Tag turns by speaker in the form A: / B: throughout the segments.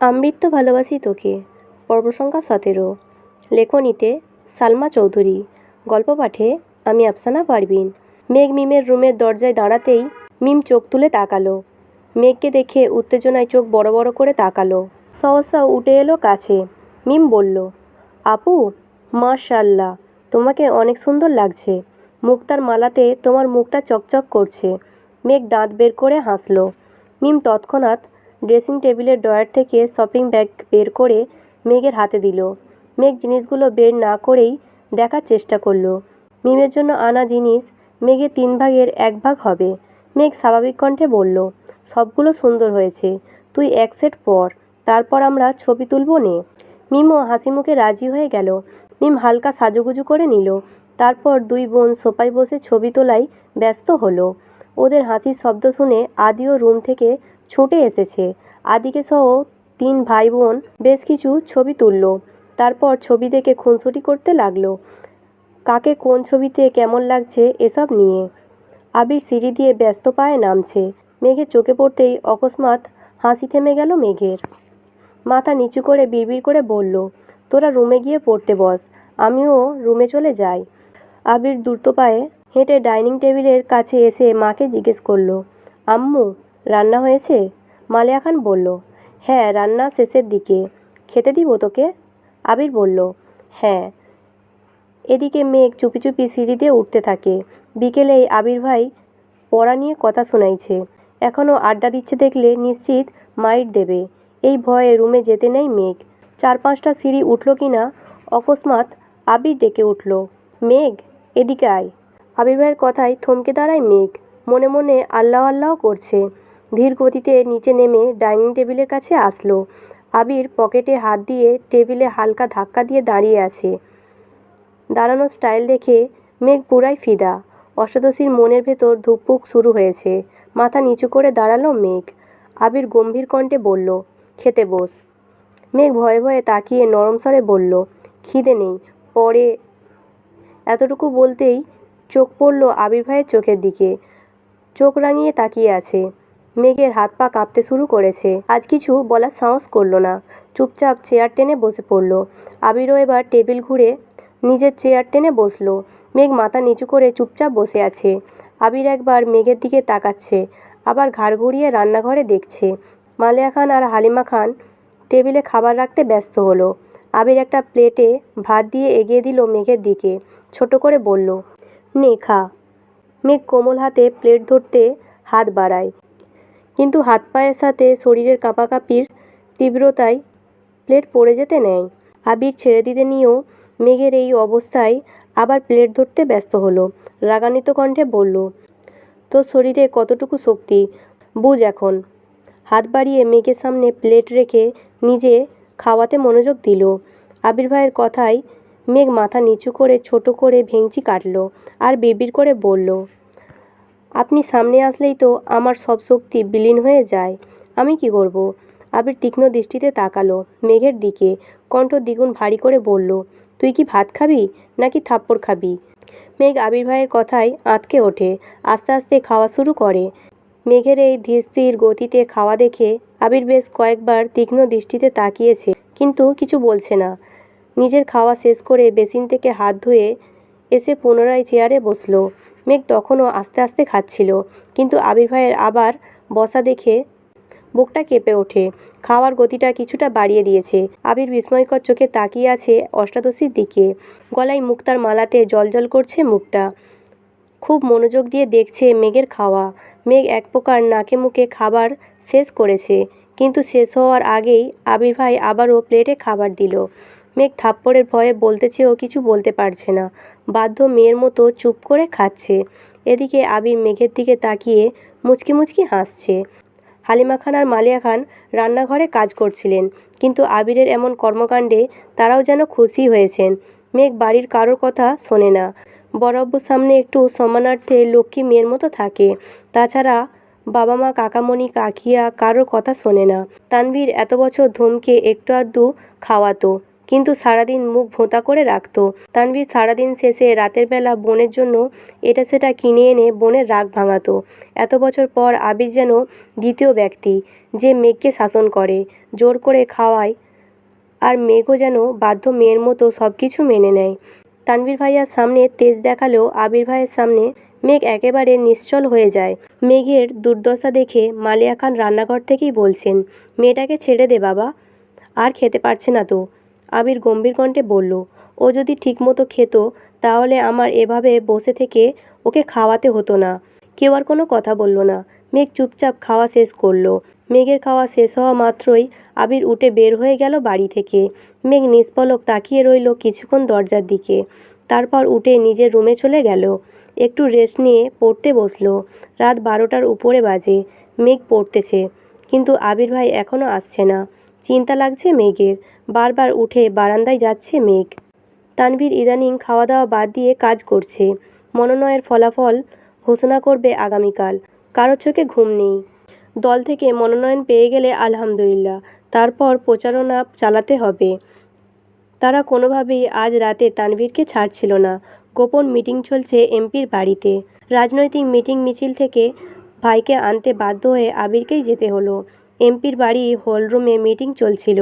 A: আমৃত্য ভালোবাসি তোকে পর্ব সংখ্যা সতেরো। লেখনীতে, সালমা চৌধুরী। গল্প পাঠে, আমি আফসানা পারভিন। মেঘ মিমের রুমের দরজায় দাঁড়াতেই মিম চোখ তুলে তাকালো। মেঘকে দেখে উত্তেজনায় চোখ বড় বড় করে তাকালো। সহসা উঠে এলো কাছে। মিম বলল, আপু মাশাল্লাহ তোমাকে অনেক সুন্দর লাগছে। মুক্তার মালাতে তোমার মুখটা চকচক করছে। মেঘ দাঁত বের করে হাসলো। মিম তৎক্ষণাৎ ড্রেসিং টেবিলের ড্রয়ার থেকে শপিং ব্যাগ বের করে মেঘের হাতে দিল। মেঘ জিনিসগুলো বের না করেই দেখার চেষ্টা করল। মিমের জন্য আনা জিনিস মেঘের তিন ভাগের এক ভাগ হবে। মেঘ স্বাভাবিক কণ্ঠে বলল, সবগুলো সুন্দর হয়েছে। তুই এক সেট পর। তারপর আমরা ছবি তুলব নে। মিমও হাসি মুখে রাজি হয়ে গেল। মিম হালকা সাজুগুজু করে নিল। তারপর দুই বোন সোফায় বসে ছবি তোলায় ব্যস্ত হলো। ওদের হাসির শব্দ শুনে আদিও রুম থেকে ছুটে এসেছে। আদিকে সহ তিন ভাই বোন বেশ কিছু ছবি তুলল। তারপর ছবি দেখে খুনসুটি করতে লাগল। কাকে কোন ছবিতে কেমন লাগছে এসব নিয়ে। আবির সিঁড়ি দিয়ে ব্যস্ত পায়ে নামছে। মেঘের চোখে পড়তেই অকস্মাৎ হাসি থেমে গেল মেঘের। মাথা নিচু করে বিড়বিড় করে বলল, তোরা রুমে গিয়ে পড়তে বস, আমিও রুমে চলে যাই। আবির দ্রুত পায়ে হেঁটে ডাইনিং টেবিলের কাছে এসে মাকে জিজ্ঞেস করল, আম্মু রান্না হয়েছে? মালিয়া খান বলল হ্যাঁ রান্না শেষের দিকে। খেতে দিব তোকে? আবির বলল হ্যাঁ। এদিকে মেঘ চুপি চুপি সিঁড়ি দিয়ে উঠতে থাকে। বিকেলেই আবির ভাই পড়া নিয়ে কথা শোনাইছে। এখনও আড্ডা দিচ্ছে দেখলে নিশ্চিত মাইট দেবে। এই ভয়ে রুমে যেতে নেই মেঘ। চার পাঁচটা সিঁড়ি উঠল কি না, অকস্মাৎ আবির ডেকে উঠল, মেঘ, এদিকে আয়। আবির ভাইয়ের কথায় থমকে দাঁড়ায় মেঘ। মনে মনে আল্লাহ আল্লাহ করছে। ধীর গতিতে নিচে নেমে ডাইনিং টেবিলের কাছে আসলো। আবির পকেটে হাত দিয়ে টেবিলে হালকা ধাক্কা দিয়ে দাঁড়িয়ে আছে। দাঁড়ানোর স্টাইল দেখে মেঘ পুরাই ফিদা। অষ্টাদশীর মনের ভেতর ধুকপুক শুরু হয়েছে। মাথা নিচু করে দাঁড়াল মেঘ। আবির গম্ভীর কণ্ঠে বলল, খেতে বস। মেঘ ভয়ে ভয়ে তাকিয়ে নরম স্বরে বলল, খিদে নেই। পরে এতটুকু বলতেই চোখ পড়ল আবির ভাইয়ের চোখের দিকে। চোখ রাঙিয়ে তাকিয়ে আছে। মেঘের হাত পা কাঁপতে শুরু করেছে। আজ কিছু বলার সাহস করল না। চুপচাপ চেয়ার টেনে বসে পড়ল। আবিরও এবার টেবিল ঘুরে নিজের চেয়ার টেনে বসল। মেঘ মাথা নিচু করে চুপচাপ বসে আছে। আবির একবার মেঘের দিকে তাকাচ্ছে। আবার ঘাড় ঘুরিয়ে রান্নাঘরে দেখছে। মালিয়া খান আর হালিমা খান টেবিলে খাবার রাখতে ব্যস্ত হলো। আবির একটা প্লেটে ভাত দিয়ে এগিয়ে দিল মেঘের দিকে। ছোট করে বলল, নে খা। মেঘ কোমল হাতে প্লেট ধরতে হাত বাড়ায়। কিন্তু হাত পায়ের সাথে শরীরের কাঁপাকাঁপির তীব্রতায় প্লেট পড়ে যেতে নেয়। আবির ছেড়ে দিতে নিয়েও মেঘের এই অবস্থায় আবার প্লেট ধরতে ব্যস্ত হলো। রাগান্বিত কণ্ঠে বলল, তোর শরীরে কতটুকু শক্তি? বুঝ এখন। হাত বাড়িয়ে মেঘের সামনে প্লেট রেখে নিজে খাওয়াতে মনোযোগ দিল। আবির ভাইয়ের কথায় মেঘ মাথা নিচু করে ছোট করে ভেঙচি কাটলো আর বিড়বিড় করে বলল আপনি সামনে আসলেই তো আমার সব শক্তি বিলীন হয়ে যায়। আমি কি করব? আবির তীক্ষ্ণ দৃষ্টিতে তাকালো, মেঘের দিকে, কণ্ঠ দ্বিগুণ ভারী করে বলল, তুই কি ভাত খাবি নাকি থাপ্পড় খাবি? মেঘ আবির ভাইয়ের কথায় আঁতকে ওঠে, আস্তে আস্তে খাওয়া শুরু করে। মেঘের এই ধীর স্থির গতিতে খাওয়া দেখে আবির বেশ কয়েকবার তীক্ষ্ণ দৃষ্টিতে তাকিয়েছে, কিন্তু কিছু বলছে না। নিজের খাওয়া শেষ করে বেসিন থেকে হাত ধুয়ে এসে পুনরায় চেয়ারে বসল। মেঘ তখনও আস্তে আস্তে খাচ্ছিল। কিন্তু আবির ভাইয়ের আবার বসা দেখে বুকটা কেঁপে ওঠে। খাওয়ার গতিটা কিছুটা বাড়িয়ে দিয়েছে। আবির বিস্ময়কর চোখে তাকিয়ে আছে অষ্টাদশীর দিকে। গলায় মুক্তার মালাতে জলজল করছে মুখটা। খুব মনোযোগ দিয়ে দেখছে মেঘের খাওয়া। মেঘ এক প্রকার নাকে মুখে খাবার শেষ করেছে। কিন্তু শেষ হওয়ার আগেই আবির ভাই আবারও প্লেটে খাবার দিল। মেঘ থাপ্পড়ের ভয়ে বলতে চেয়েও কিছু বলতে পারছে না। বাধ্য মেয়ের মতো চুপ করে খাচ্ছে। এদিকে আবির মেঘের দিকে তাকিয়ে মুচকি মুচকি হাসছে। হালিমা খান আর মালিয়া খান রান্নাঘরে কাজ করছিলেন, কিন্তু আবিরের এমন কর্মকাণ্ডে তারাও যেন খুশি হয়েছেন। মেঘ বাড়ির কারোর কথা শোনে না। বড়ব্বুর সামনে একটু সম্মানার্থে লক্ষ্মী মেয়ের মতো থাকে। তাছাড়া বাবা মা, কাকামণি, কাকিয়া কারোর কথা শোনে না। তানভীর এত বছর ধুমকে একটু আধটু খাওয়াতো। কিন্তু সারাদিন মুখ ভোঁতা করে রাখত। তানভীর সারাদিন শেষে রাতের বেলা বোনের জন্য এটা সেটা কিনে এনে বোনের রাগ ভাঙাতো। এত বছর পর আবির যেন দ্বিতীয় ব্যক্তি, যে মেঘকে শাসন করে, জোর করে খাওয়ায়, আর মেঘও যেন বাধ্য মেয়ের মতো সব কিছু মেনে নেয়। তানভীর ভাইয়ার সামনে তেজ দেখালেও আবির ভাইয়ের সামনে মেঘ একেবারে নিশ্চল হয়ে যায়। মেঘের দুর্দশা দেখে মালিয়া খান রান্নাঘর থেকেই বলছেন, মেয়েটাকে ছেড়ে দে বাবা, আর খেতে পারছে না তো। আবির গম্ভীর কণ্ঠে বলল, ও যদি ঠিকমতো খেত, তাহলে আমার এভাবে বসে থেকে ওকে খাওয়াতে হতো না। কেউ আর কোনো কথা বলল না। মেঘ চুপচাপ খাওয়া শেষ করল। মেঘের খাওয়া শেষ হওয়া মাত্রই আবির উঠে বের হয়ে গেল বাড়ি থেকে। মেঘ নিষ্পলক তাকিয়ে রইল কিছুক্ষণ দরজার দিকে। তারপর উঠে নিজের রুমে চলে গেল। একটু রেস্ট নিয়ে পড়তে বসল। রাত বারোটার উপরে বাজে। মেঘ পড়তেছে। কিন্তু আবির ভাই এখনও আসছে না। চিন্তা লাগছে মেঘের। বারবার উঠে বারান্দায় যাচ্ছে মেঘ। তানভীর ইদানিং খাওয়া দাওয়া বাদ দিয়ে কাজ করছে। মনোনয়ের ফলাফল ঘোষণা করবে আগামীকাল। কারও চোখে ঘুম নেই। দল থেকে মনোনয়ন পেয়ে গেলে আলহামদুলিল্লাহ। তারপর প্রচারণা চালাতে হবে। তারা কোনোভাবেই আজ রাতে তানভীরকে ছাড়ছিল না। গোপন মিটিং চলছে এমপির বাড়িতে। রাজনৈতিক মিটিং মিছিল থেকে ভাইকে আনতে বাধ্য হয়ে আবিরকেই যেতে হলো। এমপির বাড়ি হলরুমে মিটিং চলছিল।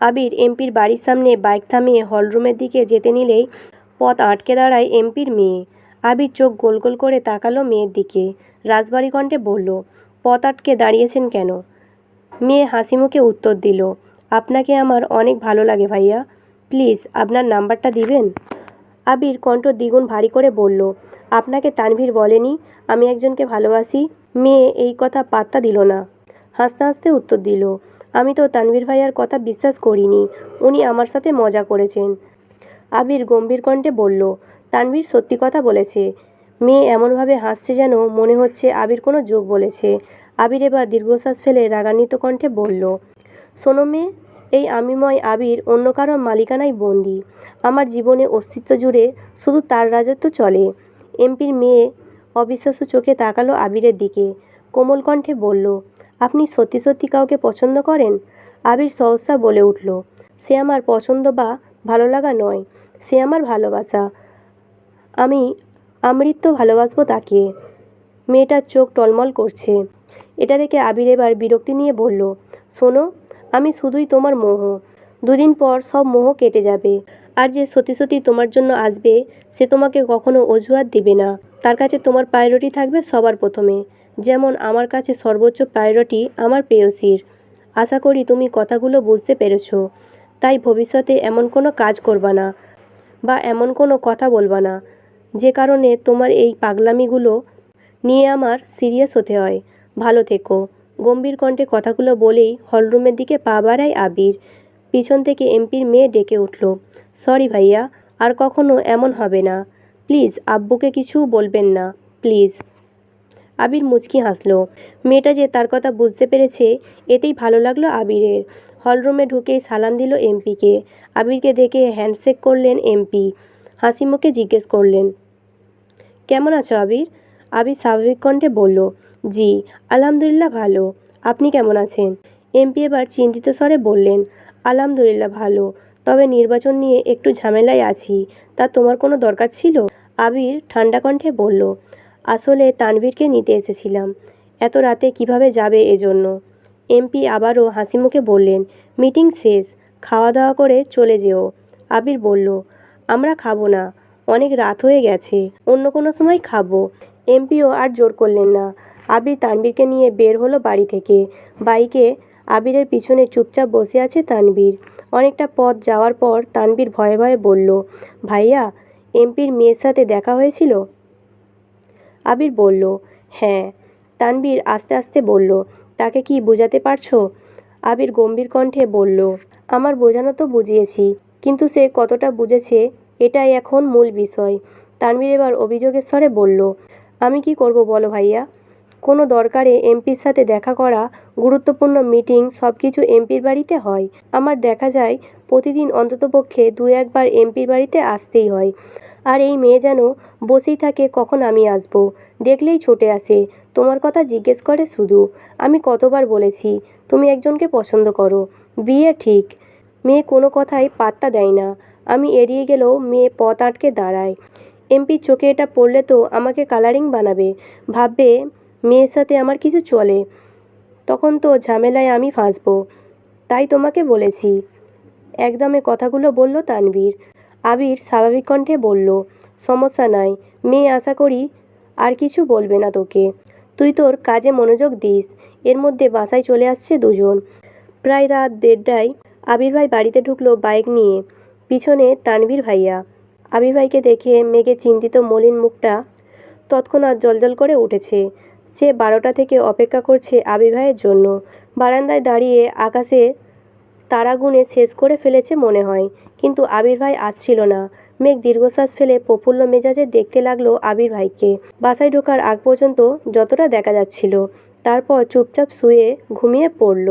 A: আবির এমপির বাড়ির সামনে বাইক থামিয়ে হলরুমের দিকে যেতে নিলেই পথ আটকে দাঁড়ায় এমপির মেয়ে। আবির চোখ গোল গোল করে তাকালো মেয়ের দিকে। রাজবাড়ি কণ্ঠে বলল, পথ আটকে দাঁড়িয়েছেন কেন? মেয়ে হাসি মুখে উত্তর দিল, আপনাকে আমার অনেক ভালো লাগে ভাইয়া। প্লিজ, আপনার নাম্বারটা দিবেন? আবির কণ্ঠ দ্বিগুণ ভারী করে বলল, আপনাকে তানভীর বলেনি, আমি একজনকে ভালোবাসি। মেয়ে এই কথা পাত্তা দিল না। হাসতে হাসতে উত্তর দিল, আমি তো তানভীর ভাইয়ার কথা বিশ্বাস করিনি। উনি আমার সাথে মজা করেছেন। আবির গম্ভীর কণ্ঠে বলল, তানভীর সত্যি কথা বলেছে। মেয়ে এমনভাবে হাসছে যেন মনে হচ্ছে আবির কোনো যোগ বলেছে। আবির এবার দীর্ঘশ্বাস ফেলে রাগান্বিত কণ্ঠে বলল, শোনো মেয়ে, এই আমিময় আবির অন্য কারও মালিকানায় বন্দি। আমার জীবনে অস্তিত্ব জুড়ে শুধু তার রাজত্ব চলে। এমপির মেয়ে অবিশ্বাস্য চোখে তাকালো আবিরের দিকে। কোমল কণ্ঠে বলল আপনি সত্যি সত্যি কাউকে পছন্দ করেন? আবির সহসা বলে উঠল, সে আমার পছন্দ বা ভালো লাগা নয়, সে আমার ভালোবাসা। আমি আমৃত্য ভালোবাসবো তাকে। মেয়েটার চোখ টলমল করছে। এটা দেখে আবির এবার বিরক্তি নিয়ে বলল, শোনো, আমি শুধুই তোমার মোহ। দুদিন পর সব মোহ কেটে যাবে। আর যে সত্যি সত্যি তোমার জন্য আসবে, সে তোমাকে কখনো অজুহাত দিবে না। তার কাছে তোমার প্রায়োরিটি থাকবে সবার প্রথমে। যেমন আমার কাছে সর্বোচ্চ প্রায়োরিটি আমার প্রেয়সীর। আশা করি তুমি কথাগুলো বুঝতে পেরেছ। তাই ভবিষ্যতে এমন কোনো কাজ করবা না বা এমন কোনো কথা বলবা না। যে কারণে তোমার এই পাগলামিগুলো নিয়ে আমার সিরিয়াস হতে হয়। ভালো থেকো। গম্ভীর কণ্ঠে কথাগুলো বলেই হলরুমের দিকে পা বাড়ায় আবির। পিছন থেকে এমপির মেয়ে ডেকে উঠল, সরি ভাইয়া, আর কখনো এমন হবে না। প্লিজ, আব্বুকে কিছু বলবেন না। প্লিজ। আবির মুচকি হাসলো। মেয়েটা যে তার কথা বুঝতে পেরেছে, এতেই ভালো লাগল আবিরের। হলরুমে ঢুকেই সালাম দিল এমপিকে। আবিরকে দেখে হ্যান্ডশেক করলেন এমপি। হাসি মুখে জিজ্ঞেস করলেন, কেমন আছো আবির? আবির স্বাভাবিক কণ্ঠে বলল, জি, আলহামদুলিল্লাহ ভালো। আপনি কেমন আছেন? এমপি এবার চিন্তিত স্বরে বললেন, আলহামদুলিল্লাহ ভালো। তবে নির্বাচন নিয়ে একটু ঝামেলায় আছি। তা তোমার কোনো দরকার ছিল? আবির ঠান্ডা কণ্ঠে বলল আসলে তানভীরকে নিতে এসেছিলাম। এত রাতে কীভাবে যাবে এজন্য? এমপি আবারও হাসি মুখে বললেন, মিটিং শেষ খাওয়া দাওয়া করে চলে যেও। আবির বলল, আমরা খাব না, অনেক রাত হয়ে গেছে, অন্য কোনো সময় খাব। এমপিও আর জোর করলেন না। আবির তানবীরকে নিয়ে বের হলো বাড়ি থেকে। বাইকে আবিরের পিছনে চুপচাপ বসে আছে তানবীর অনেকটা পথ যাওয়ার পর তানবীর ভয়ে ভয়ে বলল, ভাইয়া, এমপির মেয়ের সাথে দেখা হয়েছিল? আবির বলল হ্যাঁ। তানবীর আস্তে আস্তে বলল, তাকে কি বোঝাতে পারছ? আবির গম্ভীর কণ্ঠে বলল, আমার বোঝানো তো বুঝিয়েছি, কিন্তু সে কতটা বুঝেছে এটাই এখন মূল বিষয়। তানবীর এবার অভিযোগের স্বরে বলল, আমি কি করব বলো ভাইয়া? কোনো দরকারে এমপির সাথে দেখা করা, গুরুত্বপূর্ণ মিটিং সব কিছু এমপির বাড়িতে হয়। আমার দেখা যায় প্রতিদিন অন্ততপক্ষে দু একবার এমপির বাড়িতে আসতেই হয়। আর এই মেয়ে যেন বসেই থাকে, কখন আমি আসব? দেখলেই ছুটে আসে। তোমার কথা জিজ্ঞেস করে শুধু। আমি কতবার বলেছি, তুমি একজনকে পছন্দ করো। বিয়ে ঠিক। মেয়ে কোনো কথাই পাত্তা দেয় না। আমি এড়িয়ে গেলেও মেয়ে পথ আটকে দাঁড়ায়। এমপির চোখে এটা পড়লে তো আমাকে কালারিং বানাবে। ভাববে, মেয়ের সাথে আমার কিছু চলে। তখন তো ঝামেলায় আমি ফাঁসবো। তাই তোমাকে বলেছি। একদমে কথাগুলো বলল তানভীর। আবির স্বাভাবিক কণ্ঠে বলল, সমস্যা নাই, মেয়ে আশা করি আর কিছু বলবে না তোকে। তুই তোর কাজে মনোযোগ দিস, এর মধ্যে বাসায় চলে আসছে দুজন। প্রায় রাত দেড়টায় আবির ভাই বাড়িতে ঢুকলো বাইক নিয়ে, পিছনে তানভীর ভাইয়া। আবির ভাইকে দেখে মেঘের চিন্তিত মলিন মুখটা তৎক্ষণাৎ জলজল করে উঠেছে। সে বারোটা থেকে অপেক্ষা করছে আবির ভাইয়ের জন্য। বারান্দায় দাঁড়িয়ে আকাশে তারা গুনে শেষ করে ফেলেছে মনে হয়। কিন্তু আবির ভাই আসছিল না। মেঘ দীর্ঘশ্বাস ফেলে প্রফুল্ল মেজাজে দেখতে লাগল আবির ভাইকে। বাসায় ঢোকার আগ পর্যন্ত যতটা দেখা যাচ্ছিল, তারপর চুপচাপ শুয়ে ঘুমিয়ে পড়ল।